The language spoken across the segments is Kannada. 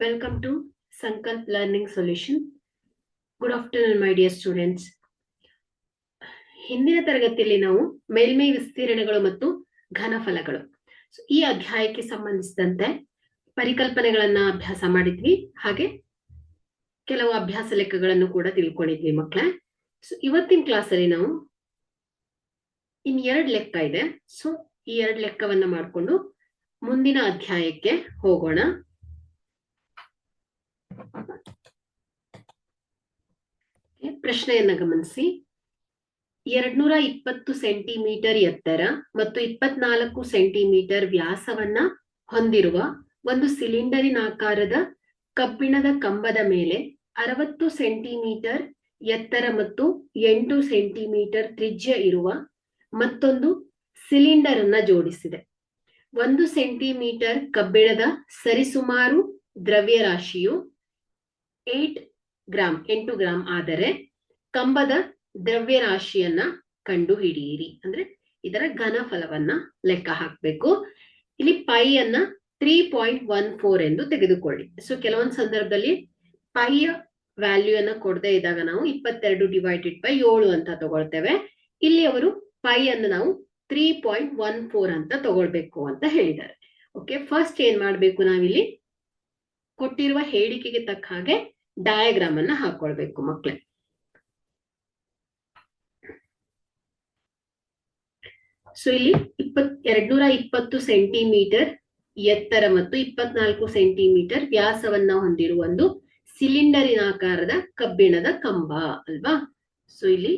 Welcome to Sankalp Learning Solution. Good afternoon, my dear students. ಹಿಂದಿನ ತರಗತಿಯಲ್ಲಿ ನಾವು ಮೇಲ್ಮೈ ವಿಸ್ತೀರ್ಣಗಳು ಮತ್ತು ಘನಫಲಗಳು. ಈ ಅಧ್ಯಾಯಕ್ಕೆ ಸಂಬಂಧಿಸಿದಂತೆ ಪರಿಕಲ್ಪನೆಗಳನ್ನ ಅಭ್ಯಾಸ ಮಾಡಿದ್ವಿ. ಹಾಗೆ ಕೆಲವು ಅಭ್ಯಾಸ ಲೆಕ್ಕಗಳನ್ನು ಕೂಡ ತಿಳ್ಕೊಂಡಿದ್ವಿ ಮಕ್ಕಳೇ ಸೊ ಇವತ್ತಿನ ಕ್ಲಾಸ್ ಅಲ್ಲಿ ನಾವು ಇನ್ ಎರಡ್ ಲೆಕ್ಕ ಇದೆ. ಸೊ ಈ ಎರಡ್ ಲೆಕ್ಕವನ್ನ ಮಾಡ್ಕೊಂಡು ಮುಂದಿನ ಅಧ್ಯಾಯಕ್ಕೆ ಹೋಗೋಣ. ಪ್ರಶ್ನೆಯನ್ನ ಗಮನಿಸಿ. ಎರಡ್ನೂರ ಇಪ್ಪತ್ತು ಸೆಂಟಿಮೀಟರ್ ಎತ್ತರ ಮತ್ತು ಇಪ್ಪತ್ನಾಲ್ಕು ಸೆಂಟಿಮೀಟರ್ ವ್ಯಾಸವನ್ನ ಹೊಂದಿರುವ ಒಂದು ಸಿಲಿಂಡರಿನಾಕಾರದ ಕಬ್ಬಿಣದ ಕಂಬದ ಮೇಲೆ ಅರವತ್ತು ಸೆಂಟಿಮೀಟರ್ ಎತ್ತರ ಮತ್ತು ಎಂಟು ಸೆಂಟಿಮೀಟರ್ ತ್ರಿಜ್ಯ ಇರುವ ಮತ್ತೊಂದು ಸಿಲಿಂಡರ್ ಅನ್ನ ಜೋಡಿಸಿದೆ. ಒಂದು ಸೆಂಟಿಮೀಟರ್ ಕಬ್ಬಿಣದ ಸರಿಸುಮಾರು ದ್ರವ್ಯರಾಶಿಯು ಏಟ್ ಗ್ರಾಮ್ ಎಂಟು ಗ್ರಾಂ ಆದರೆ ಕಂಬದ ದ್ರವ್ಯರಾಶಿಯನ್ನ ಕಂಡು ಹಿಡಿಯಿರಿ ಅಂದ್ರೆ ಇದರ ಘನಫಲವನ್ನ ಲೆಕ್ಕ ಹಾಕ್ಬೇಕು. ಇಲ್ಲಿ ಪೈ ಅನ್ನ ತ್ರೀ ಪಾಯಿಂಟ್ ಒನ್ ಫೋರ್ ಎಂದು ತೆಗೆದುಕೊಳ್ಳಿ. ಸೊ ಕೆಲವೊಂದು ಸಂದರ್ಭದಲ್ಲಿ ಪೈಯ ವ್ಯಾಲ್ಯೂ ಅನ್ನ ಕೊಡದೆ ಇದ್ದಾಗ ನಾವು ಇಪ್ಪತ್ತೆರಡು ಡಿವೈಡೆಡ್ ಬೈ ಏಳು ಅಂತ ತಗೊಳ್ತೇವೆ. ಇಲ್ಲಿ ಅವರು ಪೈ ಅನ್ನು ನಾವು ತ್ರೀ ಪಾಯಿಂಟ್ ಒನ್ ಫೋರ್ ಅಂತ ತಗೊಳ್ಬೇಕು ಅಂತ ಹೇಳಿದ್ದಾರೆ. ಓಕೆ ಫಸ್ಟ್ ಏನ್ ಮಾಡ್ಬೇಕು ನಾವಿಲ್ಲಿ? ಕೊಟ್ಟಿರುವ ಹೇಳಿಕೆಗೆ ತಕ್ಕ ಹಾಗೆ ಡಯಾಗ್ರಾಮ್ ಅನ್ನ ಹಾಕೊಳ್ಬೇಕು ಮಕ್ಳೇ. ಸೊ ಇಲ್ಲಿ ಇಪ್ಪತ್, ಎರಡ್ನೂರ ಇಪ್ಪತ್ತು ಸೆಂಟಿಮೀಟರ್ ಎತ್ತರ ಮತ್ತು ಇಪ್ಪತ್ನಾಲ್ಕು ಸೆಂಟಿಮೀಟರ್ ವ್ಯಾಸವನ್ನ ಹೊಂದಿರುವ ಒಂದು ಸಿಲಿಂಡರಿನ ಆಕಾರದ ಕಬ್ಬಿಣದ ಕಂಬ ಅಲ್ವಾ? ಸೊ ಇಲ್ಲಿ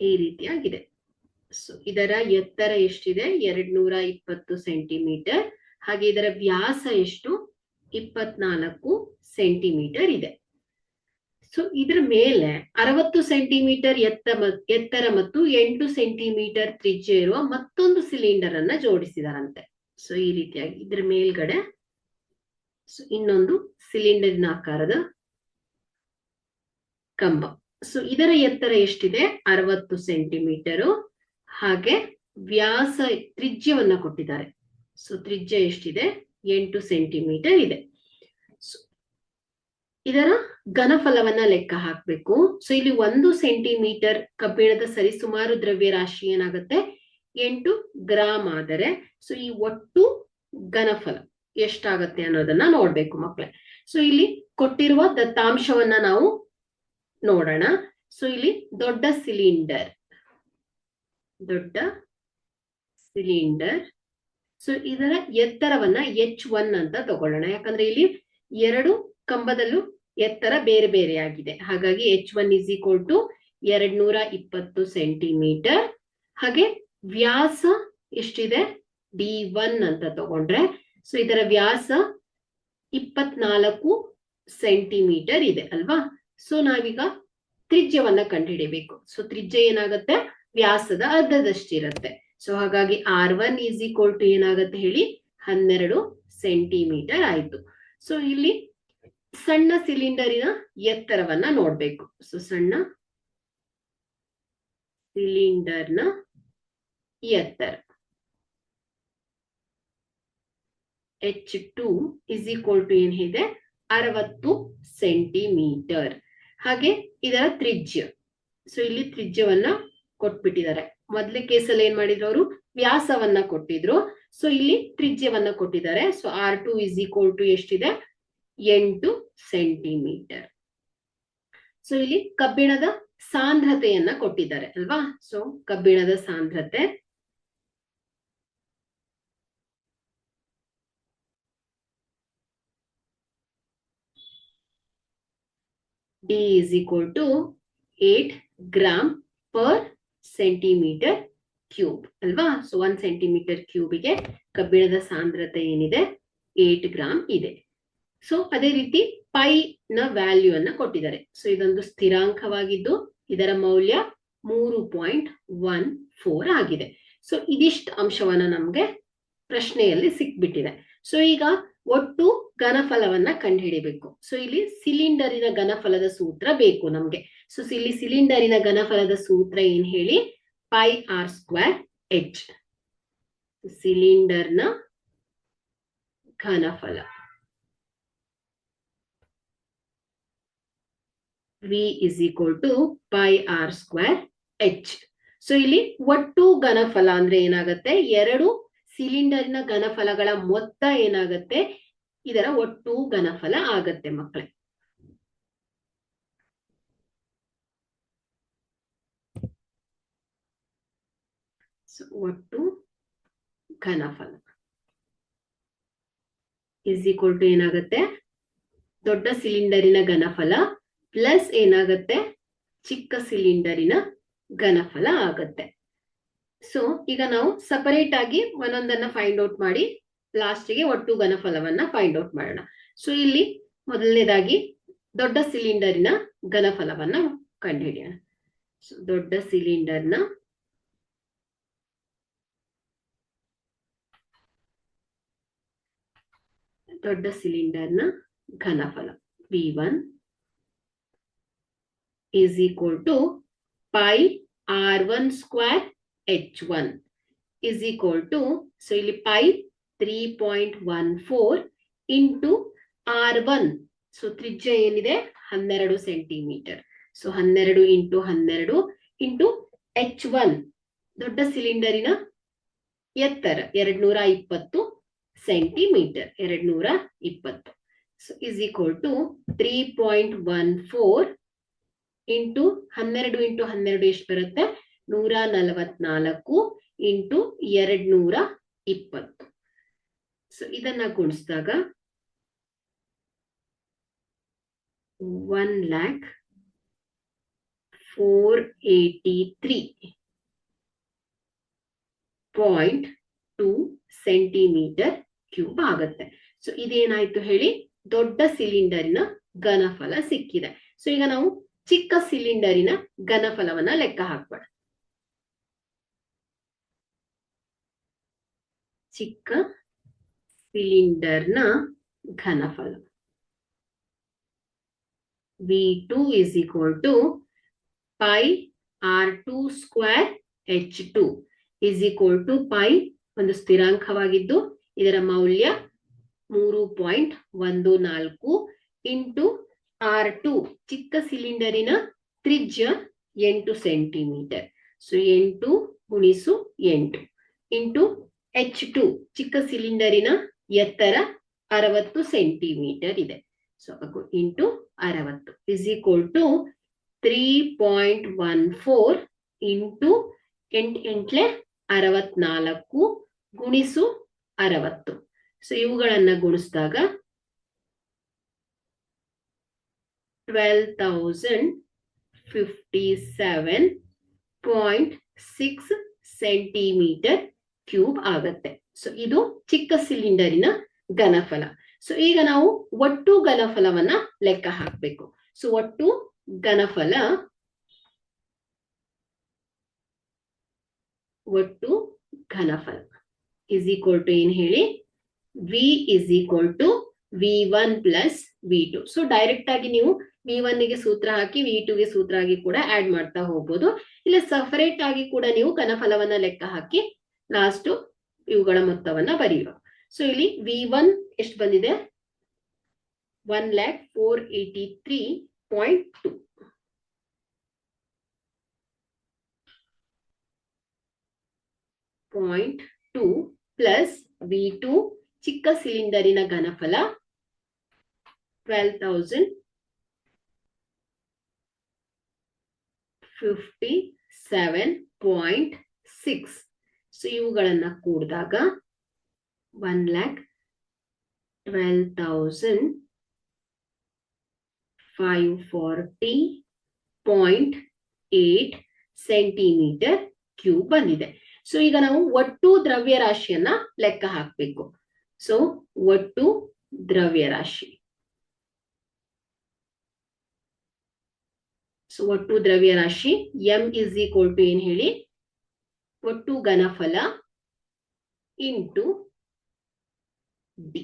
ಈ ರೀತಿಯಾಗಿದೆ ಸೊ ಇದರ ಎತ್ತರ ಎಷ್ಟಿದೆ? ಎರಡ್ನೂರ ಇಪ್ಪತ್ತು ಸೆಂಟಿಮೀಟರ್ ಹಾಗೆ ಇದರ ವ್ಯಾಸ ಎಷ್ಟು? ಇಪ್ಪತ್ನಾಲ್ಕು ಸೆಂಟಿಮೀಟರ್ ಇದೆ. ಸೊ ಇದರ ಮೇಲೆ ಅರವತ್ತು ಸೆಂಟಿಮೀಟರ್ ಎತ್ತ ಎತ್ತರ ಮತ್ತು ಎಂಟು ಸೆಂಟಿಮೀಟರ್ ತ್ರಿಜ್ಯ ಇರುವ ಮತ್ತೊಂದು ಸಿಲಿಂಡರ್ ಅನ್ನ ಜೋಡಿಸಿದಾರಂತೆ. ಸೊ ಈ ರೀತಿಯಾಗಿ ಇದ್ರ ಮೇಲ್ಗಡೆ ಸೊ ಇನ್ನೊಂದು ಸಿಲಿಂಡರ್ನ ಆಕಾರದ ಕಂಬ. ಸೊ ಇದರ ಎತ್ತರ ಎಷ್ಟಿದೆ? ಅರವತ್ತು ಸೆಂಟಿಮೀಟರು. ಹಾಗೆ ವ್ಯಾಸ ತ್ರಿಜ್ಯವನ್ನ ಕೊಟ್ಟಿದ್ದಾರೆ. ಸೊ ತ್ರಿಜ್ಯ ಎಷ್ಟಿದೆ? ಎಂಟು ಸೆಂಟಿಮೀಟರ್ ಇದೆ. ಇದರ ಘನಫಲವನ್ನ ಲೆಕ್ಕ ಹಾಕ್ಬೇಕು. ಸೊ ಇಲ್ಲಿ ಒಂದು ಸೆಂಟಿಮೀಟರ್ ಕಬ್ಬಿಣದ ಸರಿಸುಮಾರು ದ್ರವ್ಯರಾಶಿ ಏನಾಗುತ್ತೆ? ಎಂಟು ಗ್ರಾಮ್ ಆದರೆ ಸೊ ಈ ಒಟ್ಟು ಘನಫಲ ಎಷ್ಟಾಗತ್ತೆ ಅನ್ನೋದನ್ನ ನೋಡ್ಬೇಕು ಮಕ್ಕಳೇ ಸೊ ಇಲ್ಲಿ ಕೊಟ್ಟಿರುವ ದತ್ತಾಂಶವನ್ನ ನಾವು ನೋಡೋಣ. ಸೊ ಇಲ್ಲಿ ದೊಡ್ಡ ಸಿಲಿಂಡರ್ ದೊಡ್ಡ ಸಿಲಿಂಡರ್ ಸೊ ಇದರ ಎತ್ತರವನ್ನ ಎಚ್ ಒನ್ ಅಂತ ತಗೊಳ್ಳೋಣ. ಯಾಕಂದ್ರೆ ಇಲ್ಲಿ ಎರಡು ಕಂಬದಲ್ಲೂ ಎತ್ತರ ಬೇರೆ ಬೇರೆ ಆಗಿದೆ. ಹಾಗಾಗಿ H one is equal to ಎರಡ್ ನೂರ ಇಪ್ಪತ್ತು ಸೆಂಟಿಮೀಟರ್ ಹಾಗೆ ವ್ಯಾಸ ಎಷ್ಟಿದೆ? ಡಿ ಒನ್ ಅಂತ ತಗೊಂಡ್ರೆ. ಸೊ ಇದರ ವ್ಯಾಸ ಇಪ್ಪತ್ನಾಲ್ಕು ಸೆಂಟಿಮೀಟರ್ ಇದೆ ಅಲ್ವಾ? ಸೊ ನಾವೀಗ ತ್ರಿಜ್ಯವನ್ನ ಕಂಡುಹಿಡಿಬೇಕು ಸೊ ತ್ರಿಜ್ಯ ಏನಾಗುತ್ತೆ? ವ್ಯಾಸದ ಅರ್ಧದಷ್ಟಿರುತ್ತೆ. ಸೊ ಹಾಗಾಗಿ R one is equal to ಏನಾಗತ್ತೆ ಹೇಳಿ? ಹನ್ನೆರಡು ಸೆಂಟಿಮೀಟರ್ ಆಯ್ತು. ಸೊ ಇಲ್ಲಿ ಸಣ್ಣ ಸಿಲಿಂಡರಿನ ಎತ್ತರವನ್ನ ನೋಡ್ಬೇಕು. ಸೊ ಸಣ್ಣ ಸಿಲಿಂಡರ್ನ ಎತ್ತರ. H two is equal to ಏನಿದೆ ಅರವತ್ತು ಸೆಂಟಿಮೀಟರ್ ಹಾಗೆ ಇದರ ತ್ರಿಜ್ಯ. ಸೊ ಇಲ್ಲಿ ತ್ರಿಜ್ಯವನ್ನ ಕೊಟ್ಬಿಟ್ಟಿದ್ದಾರೆ. ಮೊದಲೇ ಕೇಸಲ್ಲಿ ಏನ್ ಮಾಡಿದ್ರು ಅವರು? ವ್ಯಾಸವನ್ನ ಕೊಟ್ಟಿದ್ರು. ಸೊ ಇಲ್ಲಿ ತ್ರಿಜ್ಯವನ್ನ ಕೊಟ್ಟಿದ್ದಾರೆ. So R two is equal to ಎಷ್ಟಿದೆ? ಎಂಟು ಸೆಂಟಿಮೀಟರ್. ಸೊ ಇಲ್ಲಿ ಕಬ್ಬಿಣದ ಸಾಂದ್ರತೆಯನ್ನ ಕೊಟ್ಟಿದ್ದಾರೆ, ಅಲ್ವಾ? ಸೊ ಕಬ್ಬಿಣದ ಸಾಂದ್ರತೆ. D is equal to eight gram per centimetre cube ಅಲ್ವಾ? ಸೊ ಒನ್ ಸೆಂಟಿಮೀಟರ್ ಕ್ಯೂಬಿಗೆ ಕಬ್ಬಿಣದ ಸಾಂದ್ರತೆ ಏನಿದೆ? ಏಟ್ ಗ್ರಾಮ್ ಇದೆ. ಸೊ ಅದೇ ರೀತಿ ಪೈ ನ ವ್ಯಾಲ್ಯೂ ಅನ್ನ ಕೊಟ್ಟಿದ್ದಾರೆ. ಸೊ ಇದೊಂದು ಸ್ಥಿರಾಂಕವಾಗಿದ್ದು ಇದರ ಮೌಲ್ಯ ಮೂರು ಪಾಯಿಂಟ್ ಒನ್ ಫೋರ್ ಆಗಿದೆ. ಸೊ ಇದಿಷ್ಟು ಅಂಶವನ್ನ ನಮ್ಗೆ ಪ್ರಶ್ನೆಯಲ್ಲಿ ಸಿಕ್ಬಿಟ್ಟಿದೆ. ಸೊ ಈಗ ಒಟ್ಟು ಘನಫಲವನ್ನ ಕಂಡುಹಿಡಿಬೇಕು. ಸೊ ಇಲ್ಲಿ ಸಿಲಿಂಡರಿನ ಘನಫಲದ ಸೂತ್ರ ಬೇಕು ನಮ್ಗೆ. ಸೊ ಇಲ್ಲಿ ಸಿಲಿಂಡರಿನ ಘನಫಲದ ಸೂತ್ರ ಏನ್ ಹೇಳಿ? ಪೈ ಆರ್ ಸ್ಕ್ವೇರ್ ಎಚ್ ಸಿಲಿಂಡರ್ನ ಘನಫಲ. V is equal to pi R square H so ಇಲ್ಲಿ ಒಟ್ಟು ಘನಫಲ ಅಂದ್ರೆ ಏನಾಗುತ್ತೆ? ಎರಡು ಸಿಲಿಂಡರ್ನ ಘನಫಲಗಳ ಮೊತ್ತ ಏನಾಗತ್ತೆ? ಇದರ ಒಟ್ಟು ಘನಫಲ ಆಗತ್ತೆ ಮಕ್ಕಳೇ ಒಟ್ಟು ಘನಫಲ. ಇಸ್ ಈಕ್ವಲ್ ಟು ಏನಾಗತ್ತೆ? ದೊಡ್ಡ ಸಿಲಿಂಡರಿನ ಘನಫಲ ಪ್ಲಸ್ ಏನಾಗತ್ತೆ? ಚಿಕ್ಕ ಸಿಲಿಂಡರಿನ ಘನಫಲ ಆಗತ್ತೆ. ಸೊ ಈಗ ನಾವು ಸಪರೇಟ್ ಆಗಿ ಒಂದೊಂದನ್ನ ಫೈಂಡ್ ಔಟ್ ಮಾಡಿ ಲಾಸ್ಟಿಗೆ ಒಟ್ಟು ಘನಫಲವನ್ನ ಫೈಂಡ್ ಔಟ್ ಮಾಡೋಣ. ಸೊ ಇಲ್ಲಿ ಮೊದಲನೇದಾಗಿ ದೊಡ್ಡ ಸಿಲಿಂಡರ್ನ ಘನಫಲವನ್ನ ಕಂಡುಹಿಡಿಯೋಣ. ಸೊ ದೊಡ್ಡ ಸಿಲಿಂಡರ್ನ ದೊಡ್ಡ ಸಿಲಿಂಡರ್ನ ಘನಫಲ V one is equal to pi R one r1 square h1 is equal to, so ಇಲ್ಲಿ pi 3.14 into R one so ತ್ರಿಜ್ಯ ಏನಿದೆ? ಹನ್ನೆರಡು ಸೆಂಟಿಮೀಟರ್ ಸೊ ಹನ್ನೆರಡು ಇಂಟು ಹನ್ನೆರಡು ಇಂಟು ಎಚ್ ಒನ್ ದೊಡ್ಡ ಸಿಲಿಂಡರಿನ ಎತ್ತರ. ಎರಡ್ನೂರ ಇಪ್ಪತ್ತು ಸೆಂಟಿಮೀಟರ್ ಎರಡ್ನೂರ ಇಪ್ಪತ್ತು so is equal to three point one four into ಹನ್ನೆರಡು ಇಂಟು ಹನ್ನೆರಡು ಎಷ್ಟು ಬರುತ್ತೆ? ನೂರ ನಲವತ್ನಾಲ್ಕು ಇಂಟು ಎರಡ್ ನೂರ ಇಪ್ಪತ್ತು. ಸೊ ಇದನ್ನ ಗುಣಿಸಿದಾಗ one lakh four eighty three point two centimetre cube ಆಗುತ್ತೆ. ಸೊ ಇದೇನಾಯ್ತು ಹೇಳಿ? ದೊಡ್ಡ ಸಿಲಿಂಡರಿನ ಘನಫಲ ಸಿಕ್ಕಿದೆ. ಸೊ ಈಗ ನಾವು ಚಿಕ್ಕ ಸಿಲಿಂಡರಿನ ಘನಫಲವನ್ನ ಲೆಕ್ಕ ಹಾಕ್ಬೇಡ ಚಿಕ್ಕ ಸಿಲಿಂಡರ್ನ ಘನಫಲ. V two is equal to pi R two square H two is equal to pi ಒಂದು ಸ್ಥಿರಾಂಕವಾಗಿದ್ದು ಇದರ ಮೌಲ್ಯ ಮೂರು ಪಾಯಿಂಟ್ ಒಂದು ನಾಲ್ಕು ಇಂಟು ಆರ್ ಟು ಚಿಕ್ಕ ಸಿಲಿಂಡರಿನ ತ್ರಿಜ್ಯ ಎಂಟು ಸೆಂಟಿಮೀಟರ್. ಸೊ ಎಂಟು ಗುಣಿಸು ಎಂಟು ಇಂಟು ಎಚ್ ಟು ಚಿಕ್ಕ ಸಿಲಿಂಡರಿನ ಎತ್ತರ ಅರವತ್ತು ಸೆಂಟಿಮೀಟರ್ ಇದೆ. ಸೊ ಇಂಟು ಅರವತ್ತು is equal to three point one four into ಎಂಟ್ ಎಂಟ್ಲೆ ಅರವತ್ನಾಲ್ಕು ಗುಣಿಸು ಅರವತ್ತು. ಸೊ ಇವುಗಳನ್ನ ಗುಣಿಸಿದಾಗ twelve thousand fifty seven point six centimetre cube ಆಗತ್ತೆ. ಸೊ ಇದು ಚಿಕ್ಕ ಸಿಲಿಂಡರಿನ ಘನಫಲ. ಸೊ ಈಗ ನಾವು ಒಟ್ಟು ಘನಫಲವನ್ನ ಲೆಕ್ಕ ಹಾಕ್ಬೇಕು. ಸೊ ಒಟ್ಟು ಘನಫಲ ಒಟ್ಟು ಘನಫಲ. ಇಸ್ ಈಕ್ವಲ್ ಟು ಏನ್ ಹೇಳಿ? V is equal to V one plus V two so direct ಆಗಿ ನೀವು ವಿ ಒನ್ಗೆ ಸೂತ್ರ ಹಾಕಿ ವಿ ಟು ಗೆ ಸೂತ್ರ ಆಗಿ ಕೂಡ ಆಡ್ ಮಾಡ್ತಾ ಹೋಗ್ಬೋದು. ಇಲ್ಲ ಸಫರೇಟ್ ಆಗಿ ಕೂಡ ನೀವು ಘನಫಲವನ್ನ ಲೆಕ್ಕ ಹಾಕಿ ಲಾಸ್ಟ್ ಇವುಗಳ ಮೊತ್ತವನ್ನ ಬರೆಯುವ. ಸೊ ಇಲ್ಲಿ ವಿ ಒನ್ ಎಷ್ಟು ಬಂದಿದೆ? One lakh four eighty three point two point two plus V two ಚಿಕ್ಕ ಸಿಲಿಂಡರಿನ ಘನಫಲ twelve thousand fifty seven point six so ಇವುಗಳನ್ನ ಕೂಡಿದಾಗ one lakh twelve thousand five forty point eight centimetre cube ಬಂದಿದೆ. ಸೊ ಈಗ ನಾವು ಒಟ್ಟು ದ್ರವ್ಯರಾಶಿಯನ್ನ ಲೆಕ್ಕ ಹಾಕಬೇಕು. ಸೊ ಒಟ್ಟು ದ್ರವ್ಯರಾಶಿ. ಸೊ ಒಟ್ಟು ದ್ರವ್ಯರಾಶಿ ಎಂ ಇಸ್ ಈಕ್ವಲ್ ಟು ಏನ್ ಹೇಳಿ? ಒಟ್ಟು ಘನಫಲ ಇಂಟು ಡಿ.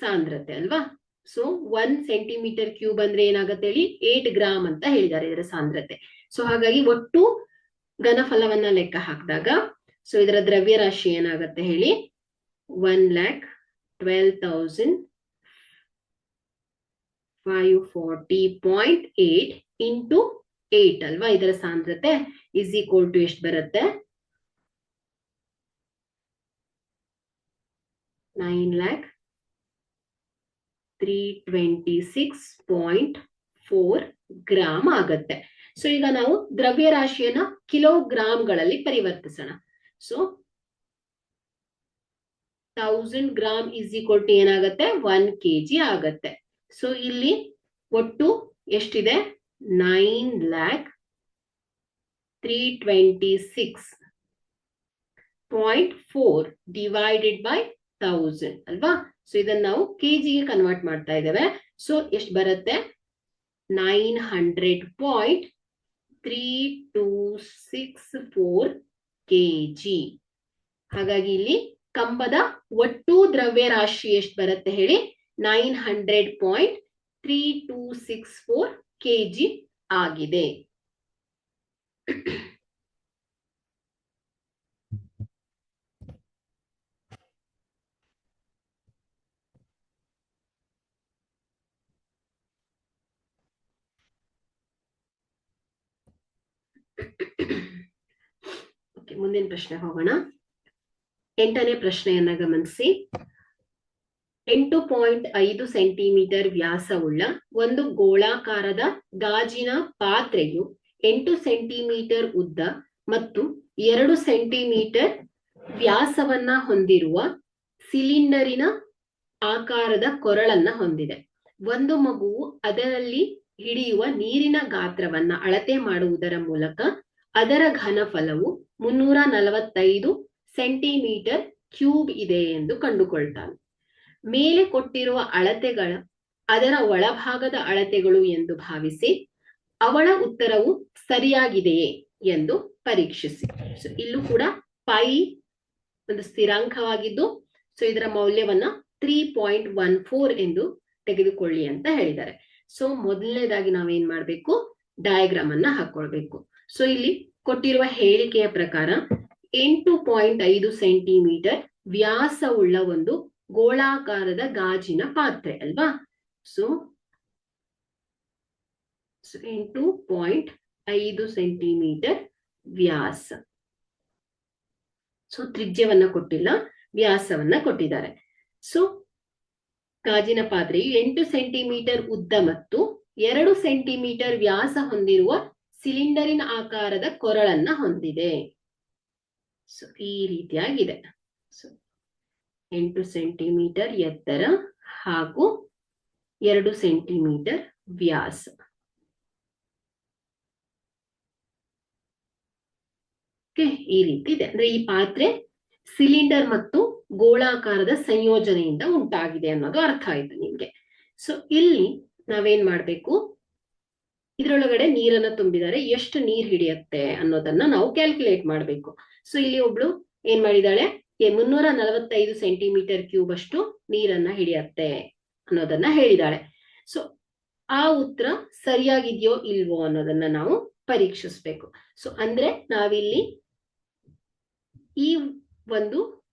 ಸಾಂದ್ರತೆ ಅಲ್ವಾ? ಸೊ ಒನ್ ಸೆಂಟಿಮೀಟರ್ ಕ್ಯೂಬ್ ಅಂದ್ರೆ ಏನಾಗುತ್ತೆ ಹೇಳಿ? ಏಟ್ ಗ್ರಾಮ್ ಅಂತ ಹೇಳಿದ್ದಾರೆ ಇದರ ಸಾಂದ್ರತೆ. ಸೊ ಹಾಗಾಗಿ ಒಟ್ಟು ಘನಫಲವನ್ನ ಲೆಕ್ಕ ಹಾಕಿದಾಗ ಸೊ ಇದರ ದ್ರವ್ಯರಾಶಿ ಏನಾಗುತ್ತೆ ಹೇಳಿ? One lakh twelve thousand five forty point eight into eight ಅಲ್ವಾ? ಇದರ ಸಾಂದ್ರತೆ ಇಸ್ ಈಕ್ವಲ್ ಟು ಎಷ್ಟು ಬರುತ್ತೆ? Nine lakh three twenty six point four gram ಆಗತ್ತೆ. ಸೊ ಈಗ ನಾವು ದ್ರವ್ಯರಾಶಿಯನ್ನ ಕಿಲೋಗ್ರಾಮ್ಗಳಲ್ಲಿ ಪರಿವರ್ತಿಸೋಣ. So thousand gram is equal to ಏನಾಗತ್ತೆ? ಒನ್ ಕೆ ಜಿ ಆಗತ್ತೆ. ಸೊ ಇಲ್ಲಿ ಒಟ್ಟು ಎಷ್ಟಿದೆ? 9 lakh 326.4 divided by 1000 ಅಲ್ವಾ? ಸೊ ಇದನ್ನ ನಾವು ಕೆಜಿಗೆ ಕನ್ವರ್ಟ್ ಮಾಡ್ತಾ ಇದ್ದೇವೆ. ಸೊ ಎಷ್ಟು ಬರುತ್ತೆ? 900.3264 ಕೆಜಿ ಹಾಗಾಗಿ ಇಲ್ಲಿ ಕಂಬದ ಒಟ್ಟು ದ್ರವ್ಯ ರಾಶಿ ಎಷ್ಟು ಬರುತ್ತೆ ಹೇಳಿ? 900.3264 ಕೆಜಿ ಆಗಿದೆ. ಮುಂದಿನ ಪ್ರಶ್ನೆ ಹೋಗೋಣ. ಎಂಟನೇ ಪ್ರಶ್ನೆಯನ್ನ ಗಮನಿಸಿ. ಎಂಟು ಪಾಯಿಂಟ್ ಐದು ಸೆಂಟಿಮೀಟರ್ ವ್ಯಾಸವುಳ್ಳ ಒಂದು ಗೋಳಾಕಾರದ ಗಾಜಿನ ಪಾತ್ರೆಯು ಎಂಟು ಸೆಂಟಿಮೀಟರ್ ಉದ್ದ ಮತ್ತು ಎರಡು ಸೆಂಟಿಮೀಟರ್ ವ್ಯಾಸವನ್ನ ಹೊಂದಿರುವ ಸಿಲಿಂಡರಿನ ಆಕಾರದ ಕೊರಳನ್ನ ಹೊಂದಿದೆ. ಒಂದು ಮಗುವು ಅದರಲ್ಲಿ ಹಿಡಿಯುವ ನೀರಿನ ಗಾತ್ರವನ್ನ ಅಳತೆ ಮಾಡುವುದರ ಮೂಲಕ ಅದರ ಘನಫಲವು ಮುನ್ನೂರ ನಲವತ್ತೈದು ಸೆಂಟಿಮೀಟರ್ ಕ್ಯೂಬ್ ಇದೆ ಎಂದು ಕಂಡುಕೊಳ್ತಾನೆ. ಮೇಲೆ ಕೊಟ್ಟಿರುವ ಅಳತೆಗಳ, ಅದರ ಒಳಭಾಗದ ಅಳತೆಗಳು ಎಂದು ಭಾವಿಸಿ ಅವಳ ಉತ್ತರವು ಸರಿಯಾಗಿದೆಯೇ ಎಂದು ಪರೀಕ್ಷಿಸಿ. ಸೊ ಇಲ್ಲೂ ಕೂಡ ಪೈ ಒಂದು ಸ್ಥಿರಾಂಕವಾಗಿದ್ದು ಸೊ ಇದರ ಮೌಲ್ಯವನ್ನ ತ್ರೀ ಪಾಯಿಂಟ್ ಒನ್ ಫೋರ್ ಎಂದು ತೆಗೆದುಕೊಳ್ಳಿ ಅಂತ ಹೇಳಿದ್ದಾರೆ. ಸೊ ಮೊದಲನೇದಾಗಿ ನಾವೇನ್ ಮಾಡ್ಬೇಕು? ಡಯಾಗ್ರಾಮ್ ಅನ್ನ ಹಾಕೊಳ್ಬೇಕು. ಸೊ ಇಲ್ಲಿ ಕೊಟ್ಟಿರುವ ಹೇಳಿಕೆಯ ಪ್ರಕಾರ ಎಂಟು ಪಾಯಿಂಟ್ ಐದು ಸೆಂಟಿಮೀಟರ್ ವ್ಯಾಸವುಳ್ಳ ಒಂದು ಗೋಳಾಕಾರದ ಗಾಜಿನ ಪಾತ್ರೆ, ಅಲ್ವಾ? ಸೊ ಎಂಟು ಪಾಯಿಂಟ್ ಐದು ಸೆಂಟಿಮೀಟರ್ ವ್ಯಾಸ. ಸೊ ತ್ರಿಜ್ಯವನ್ನ ಕೊಟ್ಟಿಲ್ಲ, ವ್ಯಾಸವನ್ನ ಕೊಟ್ಟಿದ್ದಾರೆ. ಸೊ ಗಾಜಿನ ಪಾತ್ರೆಯು ಎಂಟು ಸೆಂಟಿಮೀಟರ್ ಉದ್ದ ಮತ್ತು ಎರಡು ಸೆಂಟಿಮೀಟರ್ ವ್ಯಾಸ ಹೊಂದಿರುವ ಸಿಲಿಂಡರಿನ ಆಕಾರದ ಕೊರಳನ್ನ ಹೊಂದಿದೆ. ಸೊ ಈ ರೀತಿಯಾಗಿದೆ. ಸೊ ಎಂಟು ಸೆಂಟಿಮೀಟರ್ ಎತ್ತರ ಹಾಗೂ ಎರಡು ಸೆಂಟಿಮೀಟರ್ ವ್ಯಾಸ. ಈ ರೀತಿ ಇದೆ. ಅಂದ್ರೆ ಈ ಪಾತ್ರೆ ಸಿಲಿಂಡರ್ ಮತ್ತು ಗೋಳಾಕಾರದ ಸಂಯೋಜನೆಯಿಂದ ಉಂಟಾಗಿದೆ ಅನ್ನೋದು ಅರ್ಥ ಆಯ್ತು ನಿಮ್ಗೆ. ಸೊ ಇಲ್ಲಿ ನಾವೇನ್ ಮಾಡ್ಬೇಕು? ಇದ್ರೊಳಗಡೆ ನೀರನ್ನ ತುಂಬಿದರೆ ಎಷ್ಟು ನೀರ್ ಹಿಡಿಯತ್ತೆ ಅನ್ನೋದನ್ನ ನಾವು ಕ್ಯಾಲ್ಕುಲೇಟ್ ಮಾಡ್ಬೇಕು. ಸೊ ಇಲ್ಲಿ ಒಬ್ಳು ಏನ್ ಮಾಡಿದಾಳೆ ಮುನ್ನೂರ ನಲವತ್ತೈದು ಸೆಂಟಿಮೀಟರ್ ಕ್ಯೂಬ್ ಅಷ್ಟು ನೀರನ್ನ ಹಿಡಿಯತ್ತೆ ಅನ್ನೋದನ್ನ ಹೇಳಿದಾಳೆ. ಸೊ ಆ ಉತ್ತರ ಸರಿಯಾಗಿದೆಯೋ ಇಲ್ವೋ ಅನ್ನೋದನ್ನ ನಾವು ಪರೀಕ್ಷಿಸ್ಬೇಕು. ಸೊ ಅಂದ್ರೆ ನಾವಿಲ್ಲಿ ಈ ಒಂದು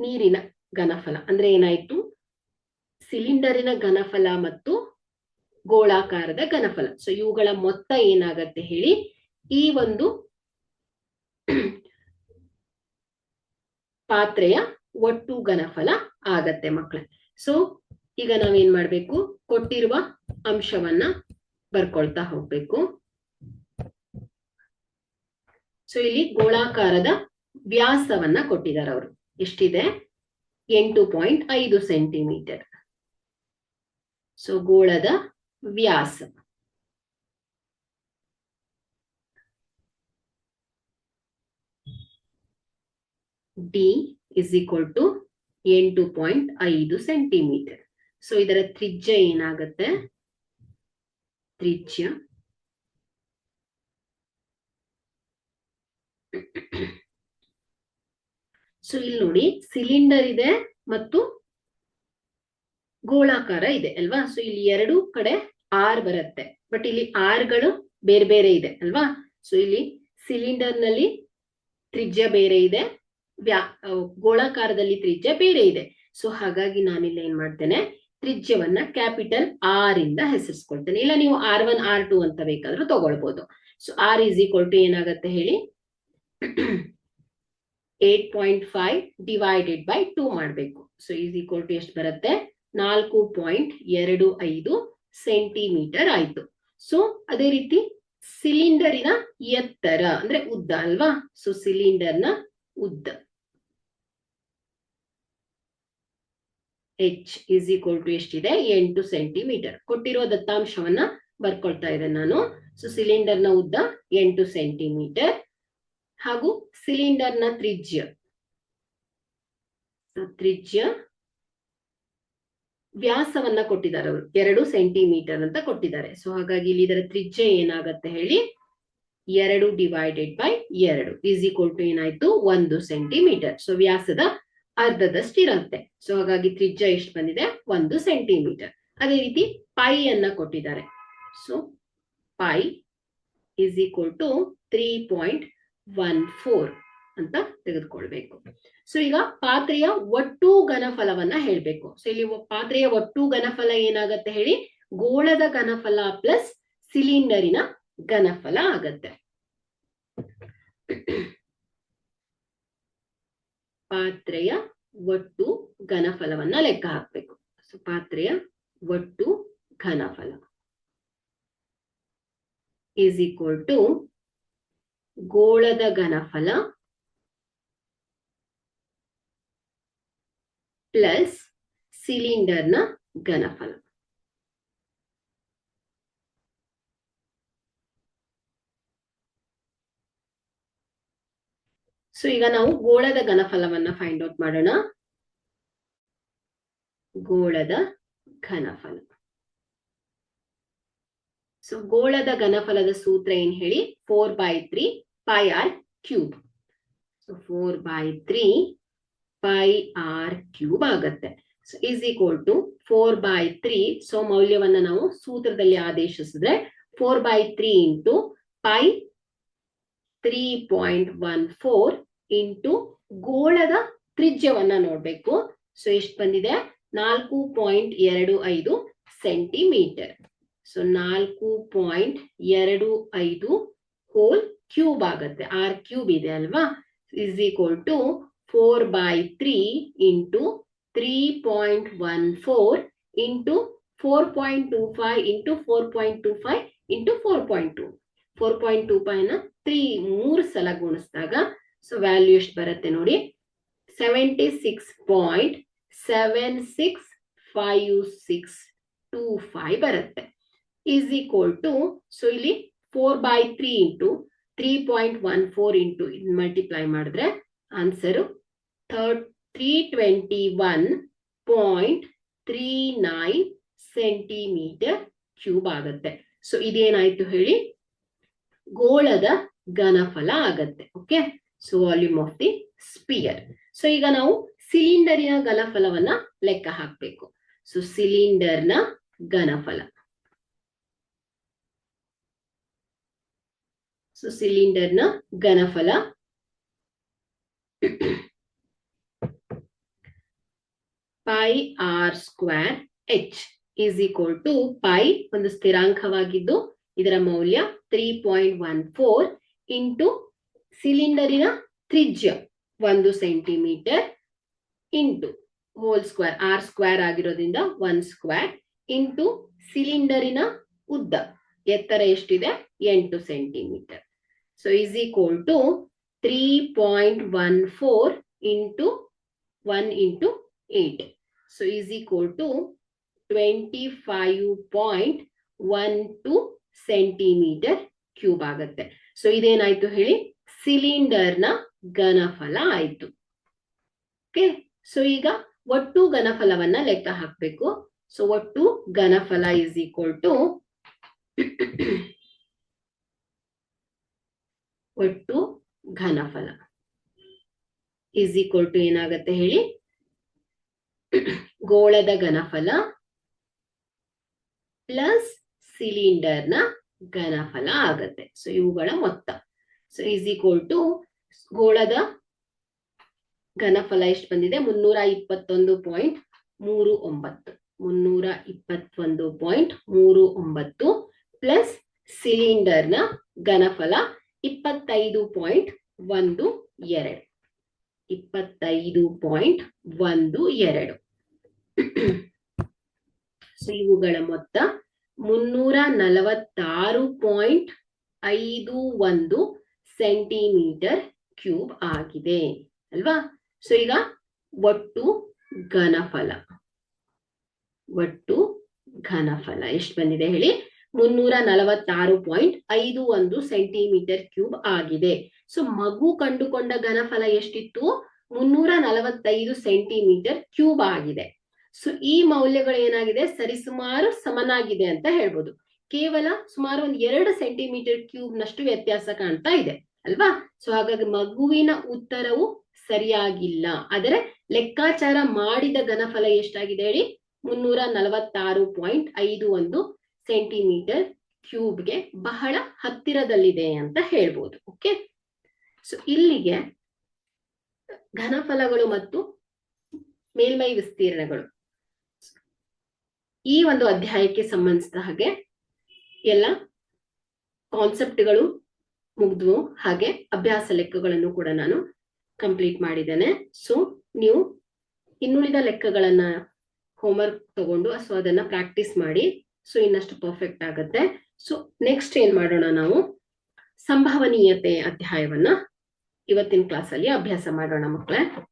ನೀರಿನ ಘನಫಲ, ಅಂದ್ರೆ ಏನಾಯ್ತು? ಸಿಲಿಂಡರಿನ ಘನಫಲ ಮತ್ತು ಗೋಳಾಕಾರದ ಘನಫಲ. ಸೊ ಇವುಗಳ ಮೊತ್ತ ಏನಾಗತ್ತೆ ಹೇಳಿ? ಈ ಒಂದು ಪಾತ್ರೆಯ ಒಟ್ಟು ಘನಫಲ ಆಗತ್ತೆ ಮಕ್ಕಳೇ ಸೊ ಈಗ ನಾವೇನ್ ಮಾಡ್ಬೇಕು? ಕೊಟ್ಟಿರುವ ಅಂಶವನ್ನ ಬರ್ಕೊಳ್ತಾ ಹೋಗ್ಬೇಕು. ಸೊ ಇಲ್ಲಿ ಗೋಳಾಕಾರದ ವ್ಯಾಸವನ್ನ ಕೊಟ್ಟಿದ್ದಾರೆ ಅವರು. ಎಷ್ಟಿದೆ? ಎಂಟು ಪಾಯಿಂಟ್ ಐದು ಸೆಂಟಿಮೀಟರ್. ಸೊ ಗೋಳದ ವ್ಯಾಸ. ಡಿ ಇಸ್ ಈಕ್ವಲ್ ಟು ಎಂಟು ಪಾಯಿಂಟ್ ಐದು ಸೆಂಟಿಮೀಟರ್ ಸೊ ಇದರ ತ್ರಿಜ್ಯ ಏನಾಗತ್ತೆ? ತ್ರಿಜ್ಯ. ಸೊ ಇಲ್ಲಿ ನೋಡಿ ಸಿಲಿಂಡರ್ ಇದೆ ಮತ್ತು ಗೋಳಾಕಾರ ಇದೆ, ಅಲ್ವಾ? ಸೊ ಇಲ್ಲಿ ಎರಡು ಕಡೆ ಆರ್ ಬರುತ್ತೆ. ಬಟ್ ಇಲ್ಲಿ ಆರ್ಗಳು ಬೇರೆ ಬೇರೆ ಇದೆ, ಅಲ್ವಾ? ಸೊ ಇಲ್ಲಿ ಸಿಲಿಂಡರ್ನಲ್ಲಿ ತ್ರಿಜ್ಯ ಬೇರೆ ಇದೆ ವ್ಯಾ ಗೋಳಾಕಾರದಲ್ಲಿ ತ್ರಿಜ್ಯ ಬೇರೆ ಇದೆ. ಸೊ ಹಾಗಾಗಿ ನಾನಿಲ್ಲ ಏನ್ ಮಾಡ್ತೇನೆ? ತ್ರಿಜ್ಯವನ್ನ ಕ್ಯಾಪಿಟಲ್ ಆರ್ ಇಂದ ಹೆಸರಿಸ್ಕೊಳ್ತೇನೆ. ಇಲ್ಲ, ನೀವು ಆರ್ ಒನ್ ಆರ್ ಟು ಅಂತ ಬೇಕಾದ್ರೂ ತಗೊಳ್ಬಹುದು so R is equal to ಏನಾಗತ್ತೆ ಹೇಳಿ? Eight point five divided by two ಮಾಡಬೇಕು. ಸೊ ಈಸ್ ಈಕ್ವಲ್ ಟು ಎಷ್ಟು ಬರುತ್ತೆ? ನಾಲ್ಕು ಪಾಯಿಂಟ್ ಎರಡು ಐದು ಸೆಂಟಿಮೀಟರ್ ಆಯ್ತು. ಸೊ ಅದೇ ರೀತಿ ಸಿಲಿಂಡರಿನ ಎತ್ತರ, ಅಂದ್ರೆ ಉದ್ದ ಅಲ್ವಾ? ಸೊ ಸಿಲಿಂಡರ್ನ ಉದ್ದ. ಎಚ್ ಇಸ್ ಈಕ್ವಲ್ ಟು ಎಷ್ಟಿದೆ? ಎಂಟು ಸೆಂಟಿಮೀಟರ್ ಕೊಟ್ಟಿರೋ ದತ್ತಾಂಶವನ್ನ ಬರ್ಕೊಳ್ತಾ ಇದ್ದೇನೆ ನಾನು. ಸೊ ಸಿಲಿಂಡರ್ನ ಉದ್ದ ಎಂಟು ಸೆಂಟಿಮೀಟರ್ ಹಾಗೂ ಸಿಲಿಂಡರ್ನ ತ್ರಿಜ್ಯ. So, ತ್ರಿಜ್ಯ ವ್ಯಾಸವನ್ನ ಕೊಟ್ಟಿದ್ದಾರೆ ಅವರು. ಎರಡು ಸೆಂಟಿಮೀಟರ್ ಅಂತ ಕೊಟ್ಟಿದ್ದಾರೆ. ಸೊ ಹಾಗಾಗಿ ಇಲ್ಲಿ ಇದರ ತ್ರಿಜ್ಯ ಏನಾಗತ್ತೆ ಹೇಳಿ? ಎರಡು ಡಿವೈಡೆಡ್ ಬೈ ಎರಡು. ಈಸ್ ಈಕ್ವಲ್ ಟು ಏನಾಯ್ತು? ಒಂದು ಸೆಂಟಿಮೀಟರ್ ಸೊ ವ್ಯಾಸದ ಅರ್ಧದಷ್ಟಿರುತ್ತೆ ಸೊ ಹಾಗಾಗಿ ತ್ರಿಜ್ಯ ಎಷ್ಟು ಬಂದಿದೆ? ಒಂದು ಸೆಂಟಿಮೀಟರ್ ಅದೇ ರೀತಿ ಪೈ ಅನ್ನ ಕೊಟ್ಟಿದ್ದಾರೆ. So pi is equal to three point one four ಅಂತ ತೆಗೆದುಕೊಳ್ಬೇಕು. ಸೊ ಈಗ ಪಾತ್ರೆಯ ಒಟ್ಟು ಘನಫಲವನ್ನ ಹೇಳ್ಬೇಕು. ಸೊ ಇಲ್ಲಿ ಪಾತ್ರೆಯ ಒಟ್ಟು ಘನಫಲ ಏನಾಗತ್ತೆ ಹೇಳಿ? ಗೋಳದ ಘನಫಲ ಪ್ಲಸ್ ಸಿಲಿಂಡರಿನ ಘನಫಲ ಆಗತ್ತೆ. ಪಾತ್ರೆಯ ಒಟ್ಟು ಘನಫಲವನ್ನ ಲೆಕ್ಕ ಹಾಕ್ಬೇಕು. ಸೊ ಪಾತ್ರೆಯ ಒಟ್ಟು ಘನಫಲ ಈಸ್ ಈಕ್ವಲ್ ಟು ಗೋಳದ ಘನಫಲ ಪ್ಲಸ್ ಸಿಲಿಂಡರ್ನ ಘನಫಲ. ಸೊ ಈಗ ನಾವು ಗೋಳದ ಘನಫಲವನ್ನ ಫೈಂಡ್ ಔಟ್ ಮಾಡೋಣ. ಗೋಳದ ಘನಫಲ. ಸೊ ಗೋಳದ ಘನಫಲದ ಸೂತ್ರ ಏನ್ ಹೇಳಿ? Four by three pi R cube so four by three pi R cube ಆಗತ್ತೆ. So is equal to four by three so ಮೌಲ್ಯವನ್ನ ನಾವು ಸೂತ್ರದಲ್ಲಿ ಆದೇಶಿಸಿದ್ರೆ four by three into pi three point one four into ಗೋಳದ ತ್ರಿಜ್ಯವನ್ನ ನೋಡ್ಬೇಕು. ಸೊ ಎಷ್ಟು ಬಂದಿದೆ? ನಾಲ್ಕು ಪಾಯಿಂಟ್ ಎರಡು ಐದು ಸೆಂಟಿಮೀಟರ್ ಸೊ ನಾಲ್ಕು ಪಾಯಿಂಟ್ ಎರಡು ಐದು ಹೋಲ್ ಕ್ಯೂಬ್ ಆಗತ್ತೆ. ಆರ್ ಕ್ಯೂಬ್ ಇದೆ ಅಲ್ವಾ? Is equal to four by three into three point one four into four point two five into four point two five into four point two four point two ಫೈವ್ನ three ಮೂರು ಸಲ ಗುಣಿಸಿದಾಗ ಸೊ ವ್ಯಾಲ್ಯೂ ಎಷ್ಟು ಬರುತ್ತೆ ನೋಡಿ. Seventy six point seven six five six two five ಬರುತ್ತೆ. ಈಸ್ ಈಕ್ವಲ್ ಟು ಸೊ ಇಲ್ಲಿ four by three into three point one four into multiply ಮಾಡಿದ್ರೆ answer third three twenty one point three nine centimetre cube ಆಗುತ್ತೆ. ಸೊ ಇದೇನಾಯ್ತು ಹೇಳಿ? ಗೋಳದ ಘನಫಲ ಆಗತ್ತೆ okay so volume of the sphere so ಈಗ ನಾವು ಸಿಲಿಂಡರಿನ ಘನಫಲವನ್ನ ಲೆಕ್ಕ ಹಾಕ್ಬೇಕು. ಸೊ ಸಿಲಿಂಡರ್ನ ಘನಫಲ. ಸೊ ಸಿಲಿಂಡರ್ನ ಘನಫಲ. Pi R square H is equal to pi ಒಂದು ಸ್ಥಿರಾಂಕವಾಗಿದ್ದು, ಇದರ ಮೌಲ್ಯ three point one four into ಸಿಲಿಂಡರಿನ ತ್ರಿಜ್ಯ ಒಂದು centimetre into whole square, R square ಆಗಿರೋದ್ರಿಂದ ಒನ್ ಸ್ಕ್ವೇರ್ ಇಂಟು ಸಿಲಿಂಡರಿನ ಉದ್ದ. ಎತ್ತರ ಎಷ್ಟಿದೆ? ಎಂಟು centimetre. So is equal to three point one four into one into eight so is equal to twenty five point one two centimetre cube ಆಗುತ್ತೆ. ಸೊ ಇದೇನಾಯ್ತು ಹೇಳಿ? ಸಿಲಿಂಡರ್ನ ಘನಫಲ ಆಯ್ತು. ಓಕೆ ಸೊ ಈಗ ಒಟ್ಟು ಘನಫಲವನ್ನ ಲೆಕ್ಕ ಹಾಕ್ಬೇಕು. ಸೊ ಒಟ್ಟು ಘನಫಲ ಇಸ್ ಈಕ್ವಲ್ ಟು ಒಟ್ಟು ಘನಫಲ. ಇಸ್ ಈಕ್ವಲ್ ಟು ಏನಾಗತ್ತೆ ಹೇಳಿ? ಗೋಳದ ಘನಫಲ ಪ್ಲಸ್ ಸಿಲಿಂಡರ್ನ ಘನಫಲ ಆಗತ್ತೆ. ಸೊ ಇವುಗಳ ಮೊತ್ತ. ಸೊ ಈಸ್ ಈಕ್ವಲ್ ಟು ಗೋಳದ ಘನಫಲ ಎಷ್ಟು ಬಂದಿದೆ? ಮುನ್ನೂರ ಇಪ್ಪತ್ತೊಂದು ಪಾಯಿಂಟ್ ಮೂರು ಒಂಬತ್ತು. ಮುನ್ನೂರ ಇಪ್ಪತ್ತೊಂದು ಪಾಯಿಂಟ್ ಮೂರು ಒಂಬತ್ತು ಪ್ಲಸ್ ಸಿಲಿಂಡರ್ನ ಘನಫಲ ಇಪ್ಪತ್ತೈದು ಪಾಯಿಂಟ್ ಒಂದು ಎರಡು. ಇಪ್ಪತ್ತೈದು ಪಾಯಿಂಟ್ ಒಂದು ಎರಡು. ಸೊ ಇವುಗಳ ಮೊತ್ತ ಮುನ್ನೂರ ನಲವತ್ತಾರು ಪಾಯಿಂಟ್ ಐದು ಒಂದು ಸೆಂಟಿಮೀಟರ್ ಕ್ಯೂಬ್ ಆಗಿದೆ, ಅಲ್ವಾ? ಸೊ ಈಗ ಒಟ್ಟು ಘನಫಲ ಒಟ್ಟು ಘನಫಲ ಎಷ್ಟು ಬಂದಿದೆ ಹೇಳಿ? ಮುನ್ನೂರ ನಲವತ್ತಾರು ಪಾಯಿಂಟ್ ಐದು ಒಂದು ಸೆಂಟಿಮೀಟರ್ ಕ್ಯೂಬ್ ಆಗಿದೆ. ಸೊ ಮಗು ಕಂಡುಕೊಂಡ ಘನಫಲ ಎಷ್ಟಿತ್ತು? ಮುನ್ನೂರ ನಲವತ್ತೈದು ಸೆಂಟಿಮೀಟರ್ ಕ್ಯೂಬ್ ಆಗಿದೆ. ಸೊ ಈ ಮೌಲ್ಯಗಳು ಏನಾಗಿದೆ? ಸರಿಸುಮಾರು ಸಮನಾಗಿದೆ ಅಂತ ಹೇಳ್ಬೋದು. ಕೇವಲ ಸುಮಾರು ಒಂದ್ ಎರಡು ಸೆಂಟಿಮೀಟರ್ ಕ್ಯೂಬ್ ನಷ್ಟು ವ್ಯತ್ಯಾಸ ಕಾಣ್ತಾ ಇದೆ. ಅಲ್ವಾ? ಸೊ ಹಾಗಾಗಿ ಮಗುವಿನ ಉತ್ತರವು ಸರಿಯಾಗಿಲ್ಲ. ಆದರೆ ಲೆಕ್ಕಾಚಾರ ಮಾಡಿದ ಘನಫಲ ಎಷ್ಟಾಗಿದೆ ಹೇಳಿ? ಮುನ್ನೂರ ನಲವತ್ತಾರು ಪಾಯಿಂಟ್ ಐದು ಒಂದು ಸೆಂಟಿಮೀಟರ್ ಕ್ಯೂಬ್ಗೆ ಬಹಳ ಹತ್ತಿರದಲ್ಲಿದೆ ಅಂತ ಹೇಳ್ಬೋದು. ಓಕೆ? ಸೊ ಇಲ್ಲಿಗೆ ಘನಫಲಗಳು ಮತ್ತು ಮೇಲ್ಮೈ ವಿಸ್ತೀರ್ಣಗಳು. ಈ ಒಂದು ಅಧ್ಯಾಯಕ್ಕೆ ಸಂಬಂಧಿಸಿದ ಹಾಗೆ ಎಲ್ಲ ಕಾನ್ಸೆಪ್ಟ್ಗಳು ಮುಗ್ದ್ವು. ಹಾಗೆ ಅಭ್ಯಾಸ ಲೆಕ್ಕಗಳನ್ನು ಕೂಡ ನಾನು ಕಂಪ್ಲೀಟ್ ಮಾಡಿದ್ದೇನೆ. ಸೊ ನೀವು ಇನ್ನುಳಿದ ಲೆಕ್ಕಗಳನ್ನ ಹೋಮ್ವರ್ಕ್ ತಗೊಂಡು ಸೊ ಅದನ್ನ ಪ್ರಾಕ್ಟೀಸ್ ಮಾಡಿ ಸೊ ಇನ್ನಷ್ಟು ಪರ್ಫೆಕ್ಟ್ ಆಗುತ್ತೆ. ಸೊ ನೆಕ್ಸ್ಟ್ ಏನ್ ಮಾಡೋಣ ನಾವು? ಸಂಭವನೀಯತೆ ಅಧ್ಯಾಯವನ್ನ ಇವತ್ತಿನ ಕ್ಲಾಸಲ್ಲಿ ಅಭ್ಯಾಸ ಮಾಡೋಣ ಮಕ್ಕಳೇ